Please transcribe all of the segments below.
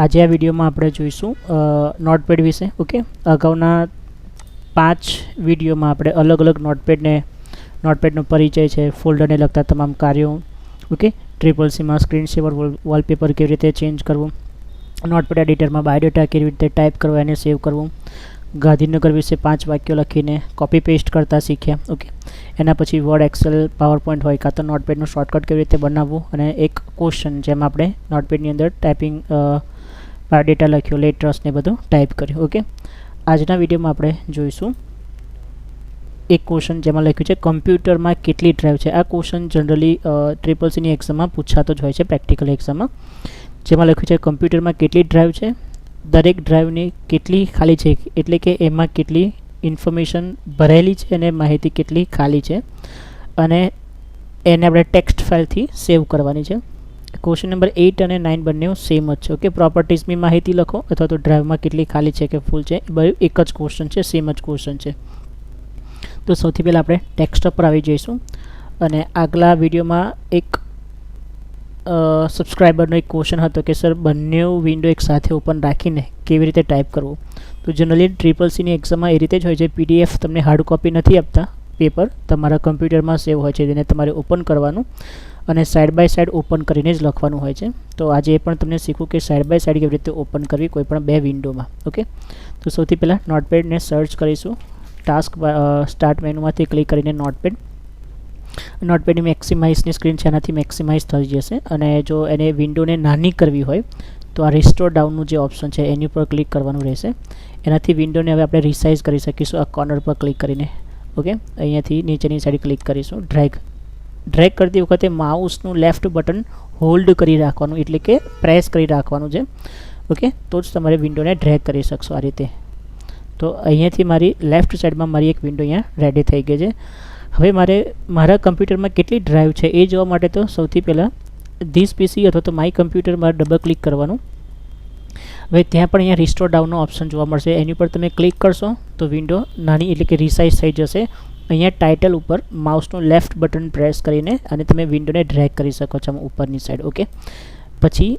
આજે આ વિડીયોમાં આપણે જોઈશું નોટપેડ વિશે, ઓકે? અગાઉના પાંચ વિડીયોમાં આપણે અલગ અલગ નોટપેડને, નોટપેડનો પરિચય છે, ફોલ્ડરને લગતા તમામ કાર્યો, ઓકે? ટ્રિપલ સીમાં સ્ક્રીન સેવર વોલપેપર કેવી રીતે ચેન્જ કરવું? નોટપેડ એડિટરમાં બાયોડેટા કેવી રીતે ટાઈપ કરવો, એને સેવ કરવું? ગાંધીનગર વિશે પાંચ વાક્યો લખીને કોપી પેસ્ટ કરતા શીખ્યા, ઓકે? એના પછી વર્ડ એક્સેલ પાવર પોઈન્ટ હોય, કાં તો નોટપેડનું શોર્ટકટ કેવી રીતે બનાવવું? અને એક ક્વેશ્ચન જેમ આપણે નોટપેડની અંદર ટાઈપિંગ બાયોડેટા લખ્યો લેટર્સ ને બધું ટાઈપ કર્યું ઓકે આજના વિડીયોમાં આપણે જોઈશું એક ક્વેશ્ચન જેમાં લખ્યું છે કમ્પ્યુટરમાં કેટલી ડ્રાઈવ છે? આ ક્વેશ્ચન જનરલી ટ્રિપલ સીની એક્ઝામમાં પૂછાતો જ હોય છે પ્રેક્ટિકલ એક્ઝામમાં જેમાં લખ્યું છે કમ્પ્યુટરમાં કેટલી ડ્રાઈવ છે? દરેક ડ્રાઈવની કેટલી ખાલી છે? એટલે કે એમાં કેટલી ઇન્ફોર્મેશન ભરેલી છે અને માહિતી કેટલી ખાલી છે? અને એને આપણે ટેક્સ્ટ ફાઇલથી સેવ કરવાની છે. ક્વેશ્ચન નંબર એઇટ અને નાઇન બંને સેમ જ છે. ઓકે પ્રોપર્ટીઝની માહિતી લખો અથવા તો ડ્રાઈવમાં કેટલી ખાલી છે કે ફૂલ છે, એ એક જ ક્વેશ્ચન છે સેમ જ ક્વેશ્ચન છે. તો સૌથી પહેલાં આપણે ટેક્સ્ટ પર આવી જઈશું અને આગલા વિડીયોમાં એક સબસ્ક્રાઈબરનો એક ક્વેશ્ચન હતો કે સર બંને વિન્ડો એક સાથે ઓપન રાખીને કેવી રીતે ટાઈપ કરવું? તો જનરલી ટ્રિપલ સીની એક્ઝામમાં એ રીતે જ હોય છે પીડીએફ તમને હાર્ડ કોપી નથી આપતા પેપર તમારા કમ્પ્યુટરમાં સેવ હોય છે, જેને તમારે ઓપન કરવાનું. અને સાઇડ બાય સાઈડ ઓપન કરીને જ લખવાનું હોય છે. તો આજે એ પણ તમને શીખવું કે સાઈડ બાય સાઇડ કેવી રીતે ઓપન કરવી કોઈ પણ બે વિન્ડોમાં ઓકે તો સૌથી પહેલાં નોટપેડને સર્ચ કરીશું. ટાસ્ક સ્ટાર્ટ મેનુમાંથી ક્લિક કરીને નોટપેડ નોટપેડની મેક્સિમાઇઝની સ્ક્રીન છે એનાથી મેક્સિમાઇઝ થઈ જશે અને જો એને વિન્ડોને નાની કરવી હોય, તો આ રિસ્ટોર ડાઉનનું જે ઓપ્શન છે, એની ઉપર ક્લિક કરવાનું રહેશે. એનાથી વિન્ડોને હવે આપણે રિસાઇઝ કરી શકીશું આ કોર્નર પર ક્લિક કરીને ઓકે અહીંયાથી નીચેની સાઈડ ક્લિક કરીશું. ડ્રેગ ડ્રેગ કરતી વખતે માઉસનું લેફ્ટ બટન હોલ્ડ કરી રાખવાનું, એટલે કે પ્રેસ કરી રાખવાનું છે ઓકે તો જ તમારે વિન્ડોને ડ્રેગ કરી શકશો આ રીતે. તો અહીંયાથી મારી લેફ્ટ સાઈડમાં મારી એક વિન્ડો અહીંયા રેડી થઈ ગઈ છે. હવે મારે, મારા કમ્પ્યુટરમાં કેટલી ડ્રાઈવ છે એ જોવા માટે તો સૌથી પહેલાં ધીસ પીસી અથવા તો માય કમ્પ્યુટરમાં ડબલ ક્લિક કરવાનું. હવે ત્યાં પણ અહીંયા રિસ્ટોર ડાઉનનો ઓપ્શન જોવા મળશે. એની પર તમે ક્લિક કરશો તો વિન્ડો નાની એટલે કે રિસાઇઝ થઈ જશે. અહીંયા ટાઇટલ ઉપર માઉસનું લેફ્ટ બટન પ્રેસ કરીને અને તમે વિન્ડોને ડ્રેગ કરી શકો છો ઉપરની સાઈડ ઓકે પછી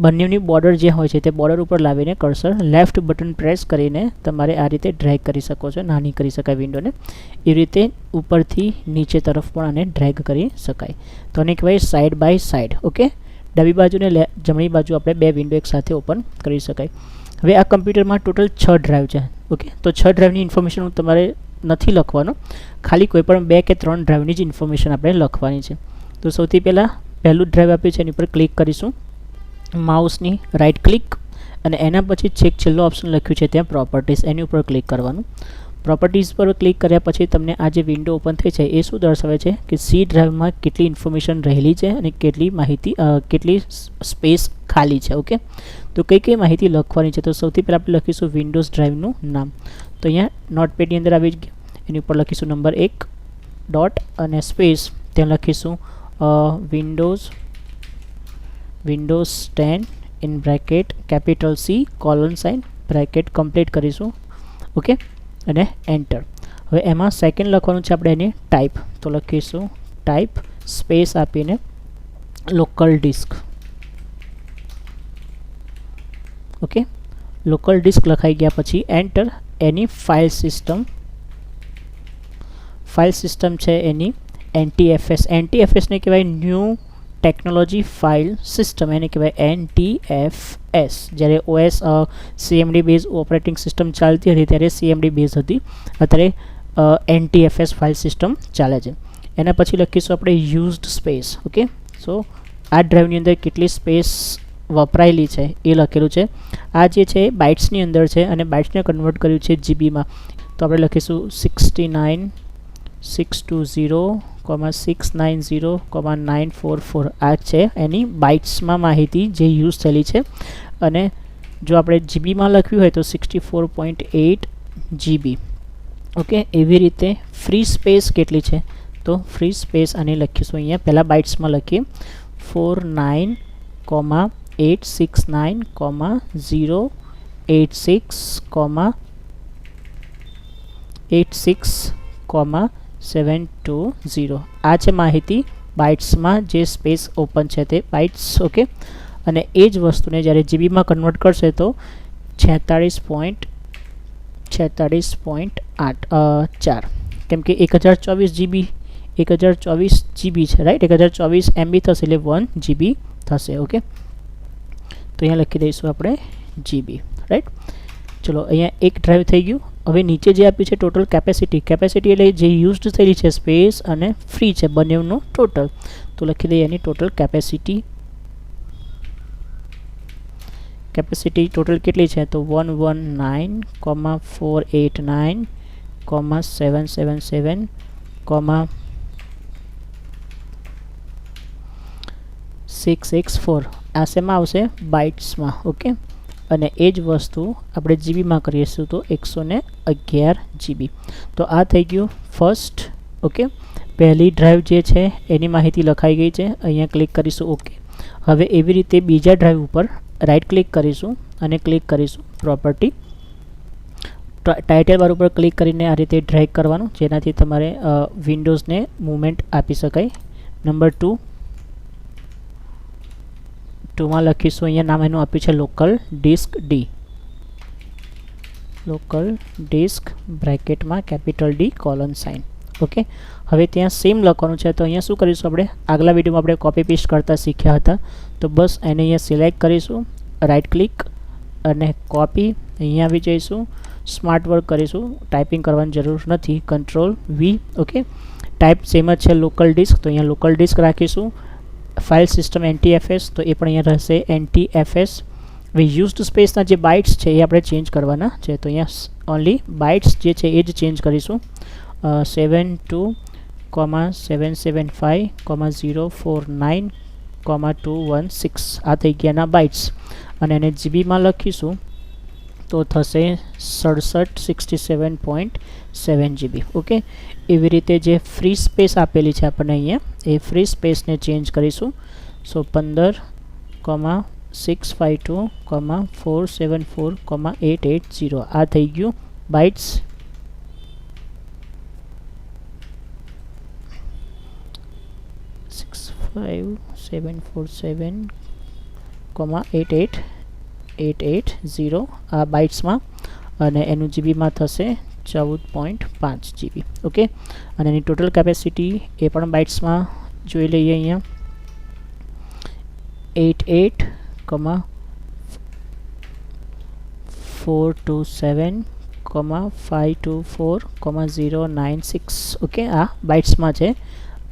બંનેની બોર્ડર જે હોય છે તે બોર્ડર ઉપર લાવીને કર્સર લેફ્ટ બટન પ્રેસ કરીને તમારે આ રીતે ડ્રેગ કરી શકો છો, નાની કરી શકાય વિન્ડોને એ રીતે ઉપરથી નીચે તરફ પણ આને ડ્રેગ કરી શકાય. તો આને કહેવાય સાઈડ બાય સાઈડ ઓકે ડાબી બાજુ ને જમણી બાજુ આપણે બે વિન્ડો એકસાથે ઓપન કરી શકાય. હવે આ કમ્પ્યુટરમાં ટોટલ છ ડ્રાઈવ છે ઓકે તો છ ડ્રાઈવની ઇન્ફોર્મેશન તમારે નથી લખવાનું. ખાલી કોઈ પણ બે કે ત્રણ ડ્રાઈવની જ ઇન્ફોર્મેશન આપણે લખવાની છે. તો સૌથી પહેલાં પહેલું ડ્રાઈવ આપ્યું છે, એની પર ક્લિક કરીશું. માઉસની રાઇટ ક્લિક અને એના પછી છેક છેલ્લો ઓપ્શન લખ્યું છે, ત્યાં પ્રોપર્ટીઝ એની ઉપર ક્લિક કરવાનું. પ્રોપર્ટીઝ પર ક્લિક કર્યા પછી તમને આ જે વિન્ડો ઓપન થઈ છે, એ શું દર્શાવે છે કે સી ડ્રાઈવમાં કેટલી ઇન્ફોર્મેશન રહેલી છે અને કેટલી માહિતી કેટલી સ્પેસ ખાલી છે ઓકે તો કઈ કઈ માહિતી લખવાની છે? તો સૌથી પહેલાં આપણે લખીશું વિન્ડોઝ ડ્રાઈવનું નામ. તો અહીંયા નોટપેડની અંદર આવી જ એની ઉપર લખીશું નંબર એક ડોટ અને સ્પેસ ત્યાં લખીશું Windows Windows ten in bracket capital C colon sign bracket complete કરીશું. ઓકે અને એન્ટર હવે એમાં સેકન્ડ લખવાનું છે આપણે એની ટાઈપ તો લખીશું ટાઈપ સ્પેસ આપીને local disk okay local disk લખાઈ ગયા પછી એન્ટર એની ફાઇલ સિસ્ટમ. ફાઇલ સિસ્ટમ છે એની એનટીએફએસ એનટીએફએસને કહેવાય ન્યૂ ટેકનોલોજી ફાઇલ સિસ્ટમ. એને કહેવાય એન ટી એફ એસ જ્યારે OS CMD base operating system ચાલતી હતી, ત્યારે સીએમડી બેઝ હતી. અત્યારે N T F S file system ચાલે છે. એના પછી લખીશું આપણે યુઝડ સ્પેસ. ઓકે? સો, આ ડ્રાઈવની અંદર કેટલી સ્પેસ વપરાયેલી છે, એ લખેલું છે. આ જે છે, બાઇટ્સની અંદર છે અને બાઇટ્સને કન્વર્ટ કર્યું છે જીબીમાં. તો આપણે લખીશું sixty nine, six two zero, comma six nine zero, comma nine four four. આ છે એની બાઇટ્સમાં માહિતી જે યુઝ થયેલી છે. અને જો આપણે જીબીમાં લખ્યું હોય તો sixty four point eight GB. Okay, એવી રીતે ફ્રી સ્પેસ કેટલી છે? તો ફ્રી સ્પેસ અને લખીશું અહીંયા. પહેલાં બાઇટ્સમાં લખીએ. Four nine, comma eight six nine comma zero eight six comma eight six comma seven two zero આ છે માહિતી બાઇટ્સમાં જે સ્પેસ ઓપન છે તે બાઇટ્સ, ઓકે? અને એ જ વસ્તુને જ્યારે જીબીમાં કન્વર્ટ કરશે તો છેતાળીસ પોઈન્ટ છેતાળીસ પોઈન્ટ આઠ ચાર. કેમ કે એક હજાર ચોવીસ જીબી, એક હજાર ચોવીસ જીબી છે, રાઈટ? એક હજાર ચોવીસ એમબી થશે એટલે વન જીબી થશે, ઓકે? તો અહીંયા લખી દઈશું આપણે જીબી રાઈટ ચલો, અહીંયા એક ડ્રાઈવ થઈ ગયું. હવે નીચે જે આપ્યું છે ટોટલ કેપેસિટી કેપેસિટી એટલે જે યુઝડ થયેલી છે સ્પેસ અને ફ્રી છે, બંનેનું ટોટલ તો લખી દઈએ એની ટોટલ કેપેસિટી કેપેસિટી ટોટલ કેટલી છે? તો one one nine comma four eight nine comma seven seven seven comma six six four આ શેમાં આવશે? બાઇટ્સમાં ઓકે અને એ જ વસ્તુ આપણે જીબીમાં કરીશું તો એકસો ને અગિયાર જીબી તો આ થઈ ગયું ફર્સ્ટ ઓકે પહેલી ડ્રાઈવ જે છે, એની માહિતી લખાઈ ગઈ છે. અહીંયા ક્લિક કરીશું ઓકે હવે એવી રીતે બીજા ડ્રાઈવ ઉપર રાઇટ ક્લિક કરીશું અને ક્લિક કરીશું પ્રોપર્ટી ટાઇટલ બાર ઉપર ક્લિક કરીને આ રીતે ડ્રેગ કરવાનું, જેનાથી તમારે વિન્ડોઝને મૂવમેન્ટ આપી શકાય. નંબર ટુ ટુમાં લખીશું. અહીંયા નામ એનું આપ્યું છે local disk D local disk બ્રેકેટમાં capital D colon sign okay હવે ત્યાં સેમ લખવાનું છે. તો અહીંયા શું કરીશું આપણે? આગલા વિડીયોમાં આપણે કોપી પેસ્ટ કરતાં શીખ્યા હતા. તો બસ એને અહીંયા સિલેક્ટ કરીશું. રાઇટ ક્લિક અને કોપી અહીંયા આવી જઈશું. સ્માર્ટ વર્ક કરીશું. ટાઈપિંગ કરવાની જરૂર નથી. Control V okay type same જ છે લોકલ ડિસ્ક તો અહીંયા લોકલ ડિસ્ક રાખીશું. ફાઇલ સિસ્ટમ એનટીએફએસ તો એ પણ અહીંયા રહેશે. એનટીએફએસ હવે યુઝડ સ્પેસના જે બાઇટ્સ છે, એ આપણે ચેન્જ કરવાના છે. તો અહીંયા ઓનલી બાઇટ્સ જે છે, એ જ ચેન્જ કરીશું. Seven two comma seven seven five comma zero four nine comma two one six આ થઈ ગયાના બાઇટ્સ અને એને જીબીમાં લખીશું, તો થશે સડસઠ sixty seven point seven GB okay એવી રીતે જે ફ્રી સ્પેસ આપેલી છે આપણને અહીંયા એ ફ્રી સ્પેસને ચેન્જ કરીશું. સો પંદર, comma six five two comma four seven four comma eight eight zero આ થઈ ગયું bytes six five seven four seven comma eight eight eight eight zero આ બાઇટ્સમાં અને એનું જીબીમાં થશે ચૌદ પોઈન્ટ પાંચ જીબી. ઓકે અને એની ટોટલ કેપેસિટી એ પણ બાઇટ્સમાં જોઈ લઈએ અહીંયા. Eight eight comma four two seven comma five two four comma zero nine six okay આ બાઇટ્સમાં છે.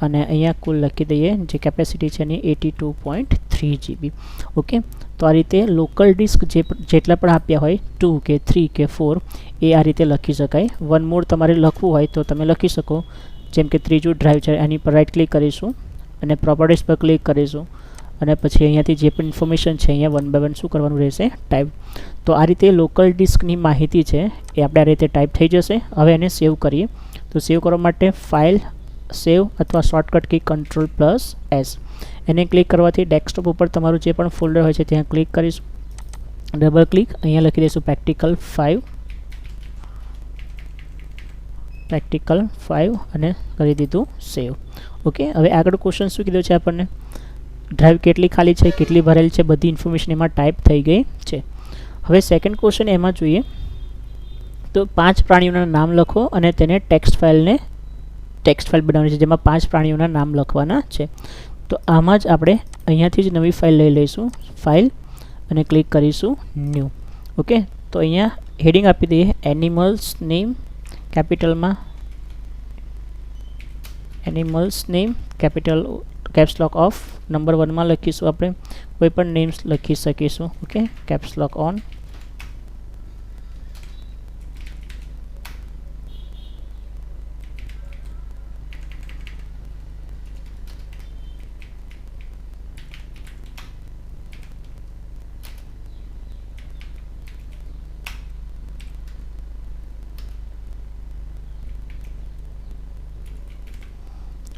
અને અહીંયા કુલ લખી દઈએ, જે કેપેસિટી છે એની eighty two point three GB okay તો આ રીતે લોકલ ડિસ્ક જે જેટલા પણ આપ્યા હોય, ટુ કે થ્રી કે ફોર, એ આ રીતે લખી શકાય. વન મોર તમારે લખવું હોય તો તમે લખી શકો. જેમ કે ત્રીજું ડ્રાઈવ છે, એની પર રાઈટ ક્લિક કરીશું અને પ્રોપર્ટીઝ પર ક્લિક કરીશું. અને પછી અહીંયાથી જે પણ ઇન્ફોર્મેશન છે, અહીંયા વન બાય વન શું કરવાનું રહેશે? ટાઈપ તો આ રીતે લોકલ ડિસ્કની માહિતી છે, એ આપણે આ રીતે ટાઈપ થઈ જશે. હવે એને સેવ કરીએ. તો સેવ કરવા માટે ફાઇલ સેવ અથવા shortcut key control plus S એને ક્લિક કરવાથી ડેસ્કટોપ ઉપર તમારું જે પણ ફોલ્ડર હોય છે, ત્યાં ક્લિક કરીશું. ડબલ ક્લિક અહીંયા લખી દઈશું પ્રેક્ટિકલ ફાઇવ પ્રેક્ટિકલ ફાઇવ અને કરી દીધું સેવ ઓકે હવે આગળ ક્વેશ્ચન શું કીધું છે આપણને? ડ્રાઈવ કેટલી ખાલી છે, કેટલી ભરેલી છે, બધી ઇન્ફોર્મેશન એમાં ટાઈપ થઈ ગઈ છે. હવે સેકન્ડ ક્વેશ્ચન એમાં જોઈએ. તો પાંચ પ્રાણીઓના નામ લખો અને તેને ટેક્સ્ટ ફાઇલને ટેક્સ્ટ ફાઇલ બનાવવાની છે, જેમાં પાંચ પ્રાણીઓના નામ લખવાના છે. તો આમાં જ આપણે અહીંયાથી જ નવી ફાઇલ લઈ લઈશું ફાઇલ અને ક્લિક કરીશું ન્યૂ ઓકે તો અહીંયા હેડિંગ આપી દઈએ animals name કેપિટલમાં animals name capital caps lock off number વનમાં લખીશું આપણે, કોઈ પણ નેમ્સ લખી શકીશું ઓકે કેપ્સલોક ઓન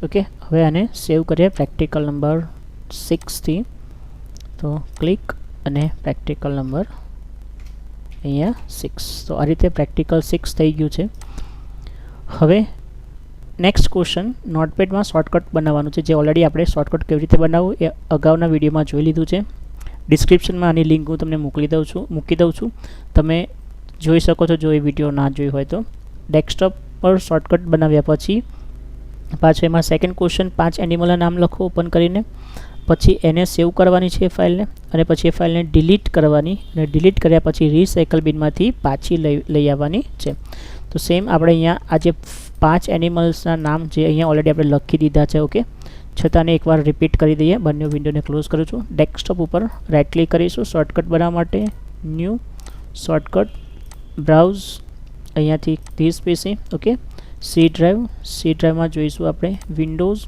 ઓકે હવે આને સેવ કરીએ પ્રેક્ટિકલ નંબર સિક્સથી તો ક્લિક અને પ્રેક્ટિકલ નંબર અહીંયા સિક્સ તો આ રીતે પ્રેક્ટિકલ સિક્સ થઈ ગયું છે. હવે નેક્સ્ટ ક્વેશ્ચન નોટપેડમાં શોર્ટકટ બનાવવાનું છે. જે ઓલરેડી આપણે શોર્ટકટ કેવી રીતે બનાવવું એ અગાઉના વિડીયોમાં જોઈ લીધું છે. ડિસ્ક્રિપ્શનમાં આની લિંક હું તમને મોકલી દઉં છું, મૂકી દઉં છું. તમે જોઈ શકો છો, જો એ વીડિયો ના જોઈ હોય તો. ડેસ્કટોપ પર શોર્ટકટ બનાવ્યા પછી પાછું એમાં સેકન્ડ ક્વેશ્ચન પાંચ એનિમલના નામ લખો ઓપન કરીને. પછી એને સેવ કરવાની છે એ ફાઇલને અને પછી એ ફાઇલને ડિલીટ કરવાની અને ડિલીટ કર્યા પછી રિસાયકલ બિનમાંથી પાછી લઈ લઈ આવવાની છે. તો સેમ આપણે અહીંયા આ જે પાંચ એનિમલ્સના નામ જે અહીંયા ઓલરેડી આપણે લખી દીધા છે ઓકે છતાં એકવાર રિપીટ કરી દઈએ. બંને વિન્ડોને ક્લોઝ કરું છું. ડેસ્કટોપ ઉપર રાઇટ ક્લિક કરીશું શોર્ટકટ બનાવવા માટે. ન્યૂ શોર્ટકટ બ્રાઉઝ અહીંયાથી this PC okay C drive C ડ્રાઈવમાં જોઈશું આપણે વિન્ડોઝ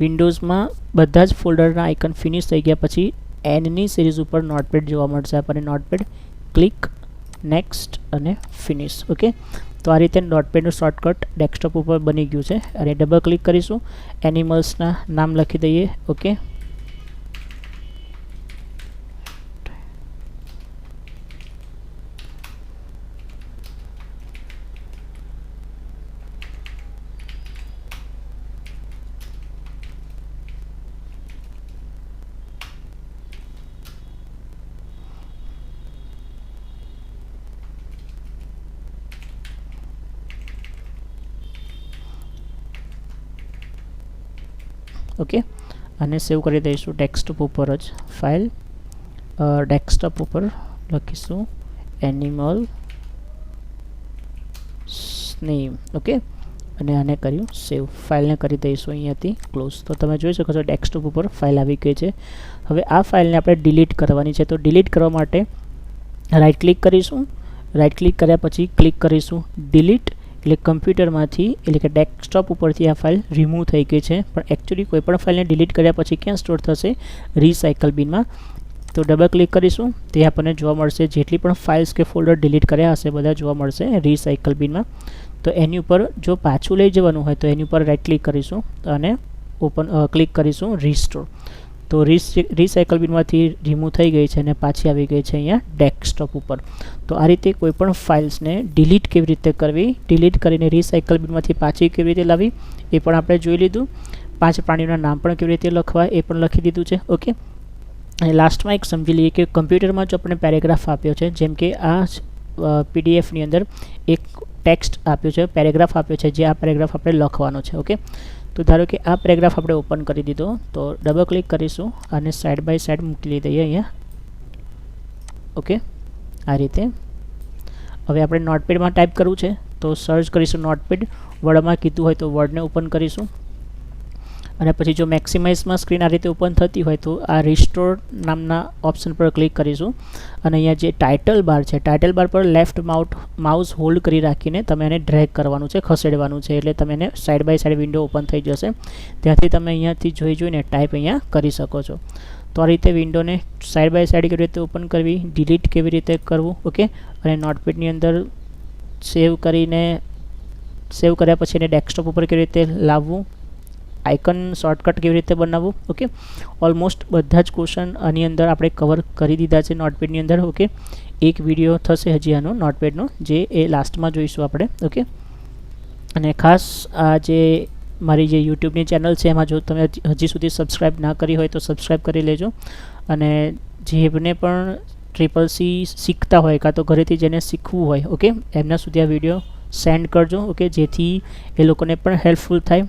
વિન્ડોઝમાં બધા જ ફોલ્ડરના આઇકન ફિનિશ થઈ ગયા પછી એનની સિરીઝ ઉપર નોટપેડ જોવા મળશે આપણને. નોટપેડ ક્લિક નેક્સ્ટ અને ફિનિશ ઓકે તો આ રીતે નોટપેડનું શોર્ટકટ ડેસ્કટોપ ઉપર બની ગયું છે. અને ડબલ ક્લિક કરીશું. એનિમલ્સના નામ લખી દઈએ ઓકે ઓકે અને સેવ કરી દઈશું ડેસ્કટોપ ઉપર જ ફાઇલ ડેસ્કટોપ ઉપર લખીશું એનિમલ સ્નેમ ઓકે અને આને કર્યું સેવ ફાઇલને કરી દઈશું અહીંયાથી ક્લોઝ તો તમે જોઈ શકો છો ડેસ્કટોપ ઉપર ફાઇલ આવી ગઈ છે. હવે આ ફાઇલને આપણે ડિલીટ કરવાની છે. તો ડિલીટ કરવા માટે રાઈટ ક્લિક કરીશું. રાઈટ ક્લિક કર્યા પછી ક્લિક કરીશું. ડિલીટ એટલે કમ્પ્યુટરમાંથી, એટલે કે ડેસ્કટોપ ઉપરથી આ ફાઇલ રિમૂવ થઈ ગઈ છે. પણ એકચ્યુઅલી કોઈપણ ફાઇલને ડિલીટ કર્યા પછી ક્યાં સ્ટોર થશે? રીસાયકલ બિનમાં તો ડબલ ક્લિક કરીશું. તે આપણને જોવા મળશે. જેટલી પણ ફાઇલ્સ કે ફોલ્ડર ડિલીટ કર્યા હશે, બધા જોવા મળશે રીસાયકલ બિનમાં તો એની ઉપર જો પાછું લઈ જવાનું હોય તો એની ઉપર રાઇટ ક્લિક કરીશું અને ઓપન ક્લિક કરીશું રીસ્ટોર તો રીસાયકલ બિનમાંથી રિમૂવ થઈ ગઈ છે અને પાછી આવી ગઈ છે અહીંયા ડેસ્કટોપ ઉપર. તો આ રીતે કોઈપણ ફાઇલ્સને ડિલીટ કેવી રીતે કરવી, ડિલીટ કરીને રિસાયકલ બિનમાંથી પાછી કેવી રીતે લાવી એ પણ આપણે જોઈ લીધું. પાંચ પ્રાણીઓના નામ પણ કેવી રીતે લખવા, એ પણ લખી દીધું છે. ઓકે? અને લાસ્ટમાં એક સમજી લઈએ કે કમ્પ્યુટરમાં જો આપણે પેરેગ્રાફ આપ્યો છે, જેમ કે આ પીડીએફની અંદર એક ટેક્સ્ટ આપ્યો છે, પેરેગ્રાફ આપ્યો છે, જે આ પેરેગ્રાફ આપણે લખવાનો છે. ઓકે? તો ધારો કે આ પેરેગ્રાફ આપણે ઓપન કરી દીધો, તો ડબલ ક્લિક કરીશું અને સાઈડ બાય સાઈડ મૂકી દઈએ અહીંયા. ઓકે આ રીતે. હવે આપણે નોટપેડમાં ટાઈપ કરવું છે, તો સર્ચ કરીશું નોટપેડ વર્ડમાં કીધું હોય તો વર્ડને ઓપન કરીશું. અને પછી જો મેક્સિમાઇઝમાં સ્ક્રીન આ રીતે ઓપન થતી હોય તો આ રિસ્ટોર નામના ઓપ્શન પર ક્લિક કરીશું. અને અહીંયા જે ટાઇટલ બાર છે ટાઇટલ બાર પર લેફ્ટ માઉટ માઉસ હોલ્ડ કરી રાખીને તમે એને ડ્રેગ કરવાનું છે, ખસેડવાનું છે, એટલે તમે એને side by side window open થઈ જશે. ત્યાંથી તમે અહીંયાથી જોઈ જોઈને ટાઈપ અહીંયા કરી શકો છો. તો આ રીતે વિન્ડોને સાઈડ બાય સાઈડ કેવી રીતે ઓપન કરવી ડિલીટ કેવી રીતે કરવું ઓકે અને નોટપેડની અંદર સેવ કરીને સેવ કર્યા પછી એને ડેસ્કટોપ ઉપર કેવી રીતે લાવવું આઇકન શોર્ટકટ કેવી રીતે બનાવવું? ઓકે ઓલમોસ્ટ બધા જ ક્વેશ્ચન આની અંદર આપણે કવર કરી દીધા છે નોટપેડની અંદર ઓકે એક વીડિયો થશે હજી આનો નોટપેડનો જે એ લાસ્ટમાં જોઈશું આપણે ઓકે અને ખાસ આ જે મારી જે યુટ્યુબની ચેનલ છે, એમાં જો તમે હજી સુધી સબસ્ક્રાઈબ ના કરી હોય તો સબસ્ક્રાઈબ કરી લેજો. અને જેમને પણ ટ્રિપલ સી શીખતા હોય, કાં તો ઘરેથી જેને શીખવું હોય ઓકે એમના સુધી આ વીડિયો સેન્ડ કરજો ઓકે જેથી એ લોકોને પણ હેલ્પફુલ થાય.